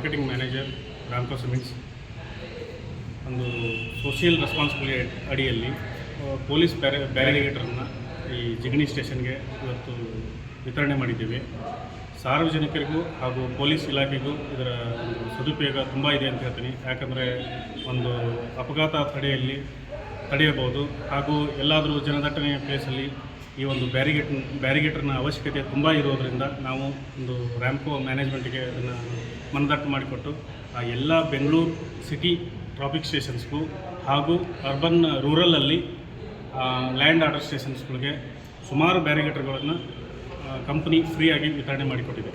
Marketing manager Ramco cements. ಒಂದು social responsibility ಅಡಿಯಲ್ಲಿ police ಬ್ಯಾರ ಬ್ಯಾರಿಗೇಟರನ್ನು ಈ ಜಿಗಣಿ ಸ್ಟೇಷನ್ಗೆ ಇವತ್ತು ವಿತರಣೆ ಮಾಡಿದ್ದೀವಿ. ಸಾರ್ವಜನಿಕರಿಗೂ ಹಾಗೂ ಪೊಲೀಸ್ ಇಲಾಖೆಗೂ ಇದರ ಸದುಪಯೋಗ ತುಂಬ ಇದೆ ಅಂತ ಹೇಳ್ತೀನಿ. ಯಾಕಂದರೆ ಒಂದು ಅಪಘಾತ ತಡೆಯಲ್ಲಿ ತಡೆಯಬಹುದು. ಹಾಗೂ ಎಲ್ಲಾದರೂ ಜನದಟ್ಟಣೆಯ ಪ್ಲೇಸಲ್ಲಿ ಈ ಒಂದು ಬ್ಯಾರಿಗೇಟ್, ಬ್ಯಾರಿಗೇಟರ್ನ ಅವಶ್ಯಕತೆ ತುಂಬ ಇರೋದರಿಂದ ನಾವು ಒಂದು ರ್ಯಾಂಪೋ ಮ್ಯಾನೇಜ್ಮೆಂಟ್ಗೆ ಅದನ್ನು ಮನದಟ್ಟು ಮಾಡಿಕೊಟ್ಟು ಆ ಎಲ್ಲ ಬೆಂಗಳೂರು ಸಿಟಿ ಟ್ರಾಫಿಕ್ ಸ್ಟೇಷನ್ಸ್ಗೂ ಹಾಗೂ ಅರ್ಬನ್ ರೂರಲಲ್ಲಿ ಲ್ಯಾಂಡ್ ಆರ್ಡರ್ ಸ್ಟೇಷನ್ಸ್ಗಳಿಗೆ ಸುಮಾರು ಬ್ಯಾರಿಗೇಟರ್ಗಳನ್ನು ಕಂಪ್ನಿ ಫ್ರೀಯಾಗಿ ವಿತರಣೆ ಮಾಡಿಕೊಟ್ಟಿದೆ.